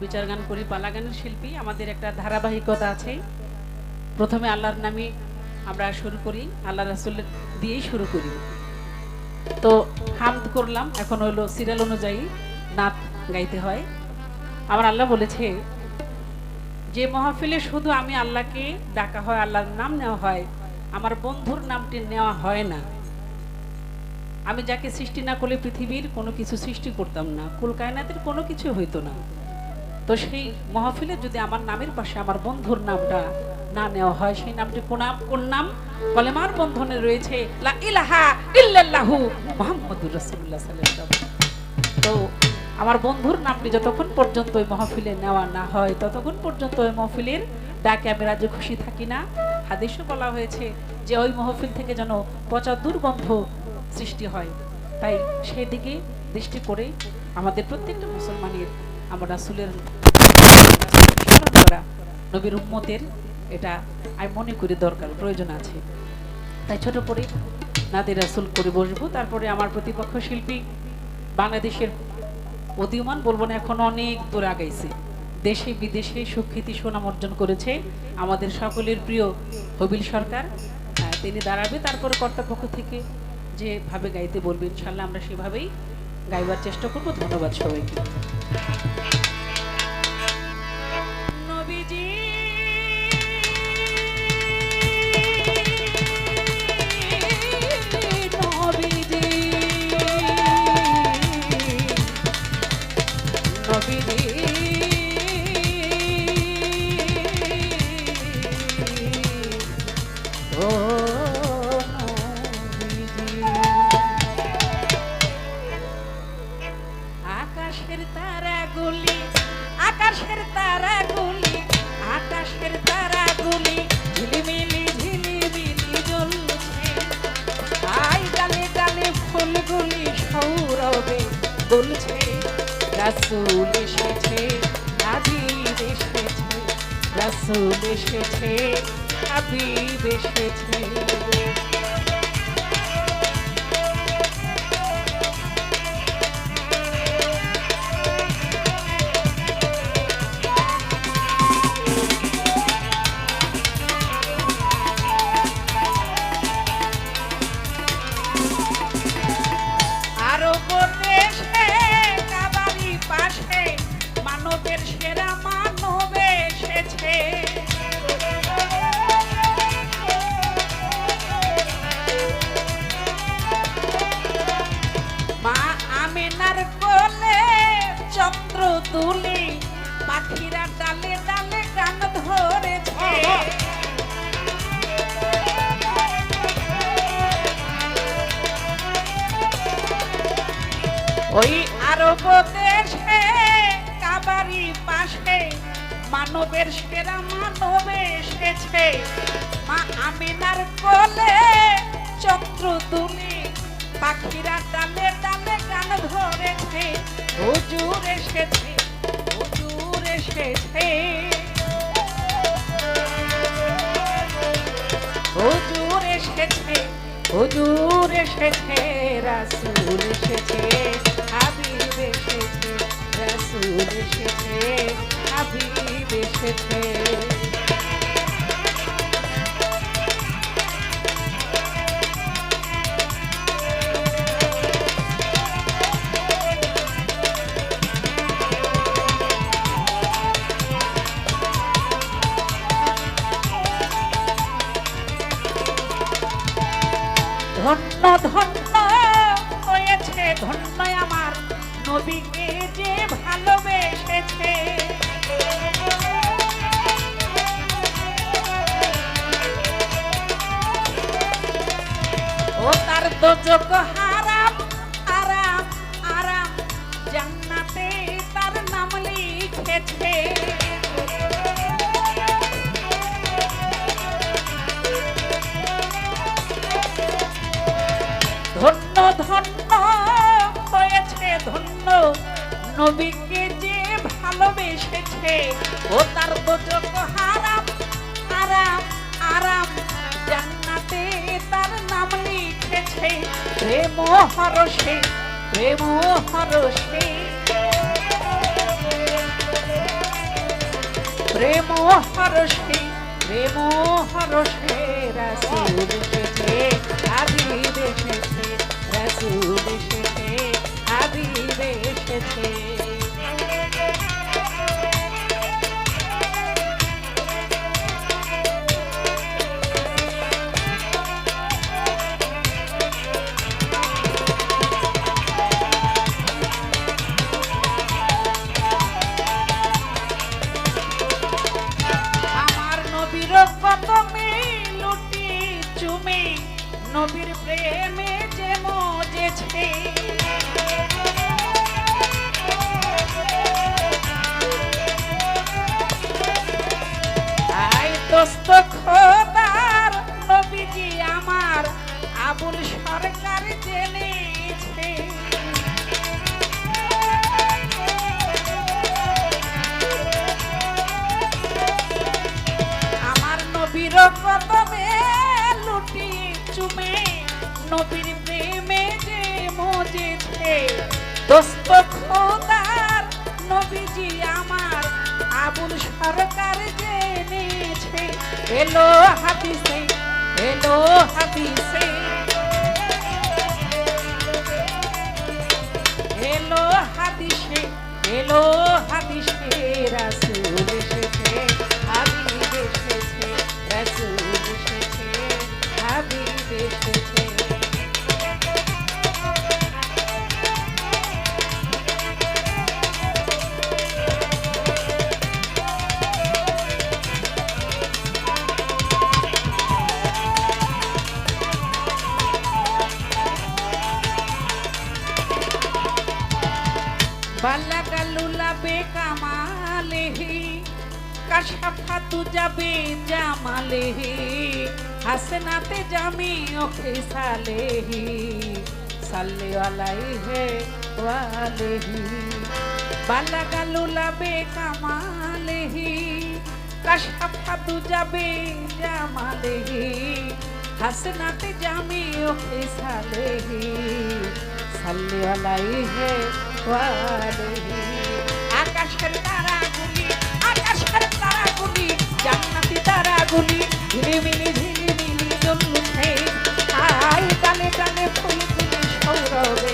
বিচার গান করি, পালা গানের শিল্পী। আমাদের একটা ধারাবাহিকতা আছে। প্রথমে আল্লাহর নামে আমরা শুরু করি, আল্লাহ রাসুল দিয়েই শুরু করি। তো হামদ করলাম, এখন হলো সিরিয়াল অনুযায়ী নাত গাইতে হয়। আমার আল্লাহ বলেছে, যে মহাফিলে শুধু আমি আল্লাহকে ডাকা হয়, আল্লাহর নাম নেওয়া হয়, আমার বন্ধুর নামটি নেওয়া হয় না। আমি যাকে সৃষ্টি না করলে পৃথিবীর কোনো কিছু সৃষ্টি করতাম না। কুল কায়নাতের কোনো কিছু হইতো না। তো সেই মহাফিলে যদি আমার নামের পাশে আমার বন্ধুর নামটা না নেওয়া হয়, সেই নামটি কোন নাম কোন নাম কলেমার বন্ধনে রয়েছে। তো আমার বন্ধুর নামটি যতক্ষণ পর্যন্ত ওই মহফিলে নেওয়া না হয়, ততক্ষণ পর্যন্ত ওই মহফিলের ডাকে আমি রাজি খুশি থাকি না। হাদিসও বলা হয়েছে যে ওই মহফিল থেকে যেন পচা দুর্গন্ধ সৃষ্টি হয়। তাই সেই দিকে দৃষ্টি করে আমাদের প্রত্যেকটা মুসলমানের আমরা রাসুলের স্মরণ করা নবীর উম্মতের এটা আমি মনে করি দরকার, প্রয়োজন আছে। তাই ছোট করে নাদের রাসুল করে বসবো। তারপরে আমার প্রতিপক্ষ শিল্পী বাংলাদেশের উদীয়মান, বলব না এখন অনেক দূর আগাইছে। দেশে বিদেশে সুখ্যাতি, সুনাম অর্জন করেছে আমাদের সকলের প্রিয় হবিল সরকার। তিনি দাঁড়াবে, তারপরে কর্তাপক্ষ থেকে যেভাবে গাইতে বলবে ইনশাল্লাহ আমরা সেভাবেই গাইবার চেষ্টা করব ধন্যবাদ সবাইকে। রাসুল এসেছে হাবিব এসেছে রাসুল এসেছে হাবিব এসেছে। ওই আরব দেশে কাবারি পাশে, মানবের সেরা মানব এসেছে। মা আমিনার কোলে চক্র তুমি পাখিরা ডালে ডালে গান ধরেছে। হুজুর এসেছে হুজুর এসেছে। হুজুর এসেছে রাসুল এসেছে হাবিব এসেছে রাসুল এসেছে হাবিব এসেছে। ধন্য ধন্য হয়েছে ধন্য আমার নবীকে যে ভালোবেসেছে। ও তার দোজক হারাম ধন্য হয়েছে, ধন্য। নবীকে যে ভালোবেসেছে, ও তার দোজক হারাম আরাম আরাম জান্নাতে তার নাম লিখেছে, প্রেম হরসে প্রেম হরসে প্রেম হরষে প্রেম হরষে, রাসুল। নবীর প্রেমে যে মজেছে। আই দোস্ত খোদার নবীজি আমার আবুল নবীর প্রেমে যে মজেছে দোস্ত খোদার নবীজি আমার, আবুল সরকার জেনেছে এলো হাদিসে এলো হাদিসে এলো হাদিসে এলো হাদিসে রাসূল এসেছে, হাবিব এসেছে হাবিব এসেছে। কাশাফাতু যাবে জামালেহি হাসনাতে জামি ওকে সালেহি সাল্লি আলাইহে ওয়ালেহি বাল্লাগালুলা বেকামালেহি কাশাফাতু যাবে জামালেহি হাসনাতে জামি ওকে সালেহি সাল্লি আলাইহি ওয়ালিহি আগুনি ঝিলিমিলি ঝিলিমিলি জ্বলছে। আই কানে কানে ফুল ফুলে সৌরভে